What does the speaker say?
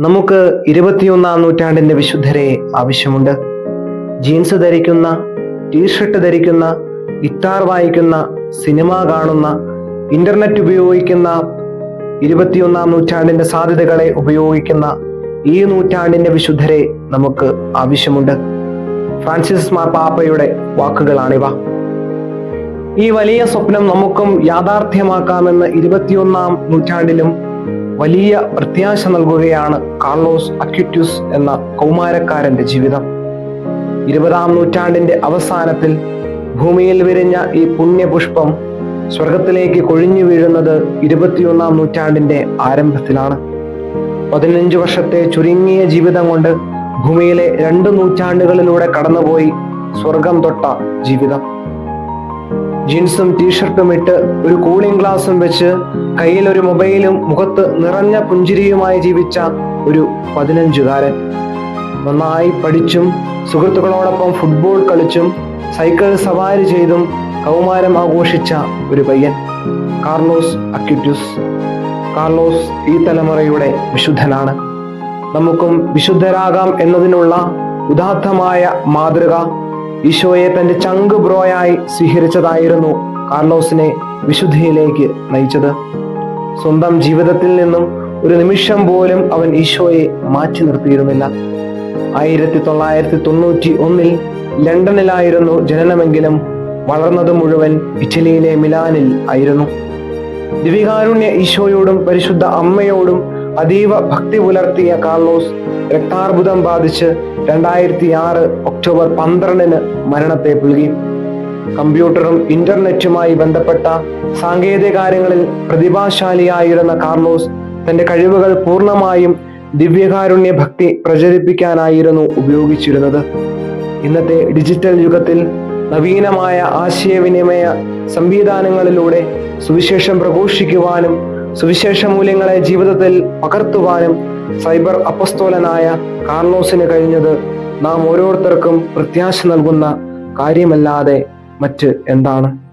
നമുക്ക് ഇരുപത്തിയൊന്നാം നൂറ്റാണ്ടിന്റെ വിശുദ്ധരെ ആവശ്യമുണ്ട്. ജീൻസ് ധരിക്കുന്ന ടീഷർട്ട് ധരിക്കുന്ന ഗിറ്റാർ വായിക്കുന്ന സിനിമ കാണുന്ന ഇന്റർനെറ്റ് ഉപയോഗിക്കുന്ന ഇരുപത്തിയൊന്നാം നൂറ്റാണ്ടിന്റെ സാധ്യതകളെ ഉപയോഗിക്കുന്ന ഈ നൂറ്റാണ്ടിന്റെ വിശുദ്ധരെ നമുക്ക് ആവശ്യമുണ്ട്. ഫ്രാൻസിസ് മാർപ്പാപ്പയുടെ വാക്കുകളാണിവ. ഈ വലിയ സ്വപ്നം നമുക്കും യാഥാർത്ഥ്യമാക്കാമെന്ന് ഇരുപത്തിയൊന്നാം നൂറ്റാണ്ടിലും വലിയ പ്രത്യാശ നൽകുകയാണ് കാർലോസ് അക്യുറ്റ്യൂസ് എന്ന കൗമാരക്കാരന്റെ ജീവിതം. ഇരുപതാം നൂറ്റാണ്ടിന്റെ അവസാനത്തിൽ ഭൂമിയിൽ വിരിഞ്ഞ ഈ പുണ്യപുഷ്പം സ്വർഗത്തിലേക്ക് കൊഴിഞ്ഞു വീഴുന്നത് ഇരുപത്തിയൊന്നാം നൂറ്റാണ്ടിന്റെ ആരംഭത്തിലാണ്. പതിനഞ്ച് വർഷത്തെ ചുരുങ്ങിയ ജീവിതം കൊണ്ട് ഭൂമിയിലെ രണ്ട് നൂറ്റാണ്ടുകളിലൂടെ കടന്നുപോയി സ്വർഗം തൊട്ട ജീവിതം. ജീൻസും ടീഷർട്ടും ഇട്ട് ഒരു കൂളിംഗ് ഗ്ലാസും വെച്ച് കയ്യിൽ ഒരു മൊബൈലും മുഖത്ത് നിറഞ്ഞ പുഞ്ചിരിയുമായി ജീവിച്ച ഒരു പതിനഞ്ചുകാരൻ. നന്നായി പഠിച്ചും സുഹൃത്തുക്കളോടൊപ്പം ഫുട്ബോൾ കളിച്ചും സൈക്കിൾ സവാരി ചെയ്തും കൗമാരം ആഘോഷിച്ച ഒരു പയ്യൻ. കാർലോസ് അക്യുറ്റ്യൂസ് കാർലോസ് ഈ തലമുറയുടെ വിശുദ്ധനാണ്. നമുക്കും വിശുദ്ധരാകാം എന്നതിനുള്ള ഉദാത്തമായ മാതൃക ഈശോയെ തന്റെ ചങ്ക് ബ്രോയായി സ്വീകരിച്ചതായിരുന്നു കാർലോസിനെ വിശുദ്ധിയിലേക്ക് നയിച്ചത്. സ്വന്തം ജീവിതത്തിൽ നിന്നും ഒരു നിമിഷം പോലും അവൻ ഈശോയെ മാറ്റി നിർത്തിയിരുന്നില്ല. ആയിരത്തി തൊള്ളായിരത്തി തൊണ്ണൂറ്റി ഒന്നിൽ ലണ്ടനിലായിരുന്നു ജനനമെങ്കിലും വളർന്നത് മുഴുവൻ ഇറ്റലിയിലെ മിലാനിൽ ആയിരുന്നു. ദിവികാരുണ്യ ഈശോയോടും പരിശുദ്ധ അമ്മയോടും അതീവ ഭക്തി പുലർത്തിയ കാർലോസ് രക്താർബുദം ബാധിച്ച് രണ്ടായിരത്തി ആറ് ഒക്ടോബർ പന്ത്രണ്ടിന് മരണത്തെ പുൽകി. കമ്പ്യൂട്ടറും ഇന്റർനെറ്റുമായി ബന്ധപ്പെട്ട സാങ്കേതിക കാര്യങ്ങളിൽ പ്രതിഭാശാലിയായിരുന്ന കാർലോസ് തന്റെ കഴിവുകൾ പൂർണമായും ദിവ്യകാരുണ്യ ഭക്തി പ്രചരിപ്പിക്കാനായിരുന്നു ഉപയോഗിച്ചിരുന്നത്. ഇന്നത്തെ ഡിജിറ്റൽ യുഗത്തിൽ നവീനമായ ആശയവിനിമയ സംവിധാനങ്ങളിലൂടെ സുവിശേഷം പ്രഘോഷിക്കുവാനും സുവിശേഷ മൂല്യങ്ങളെ ജീവിതത്തിൽ പകർത്തുവാനും സൈബർ അപ്പസ്തോലനായ കാർലോസിന് കഴിഞ്ഞത് നാം ഓരോരുത്തർക്കും പ്രത്യാശ നൽകുന്ന കാര്യമല്ലാതെ മറ്റ് എന്താണ്?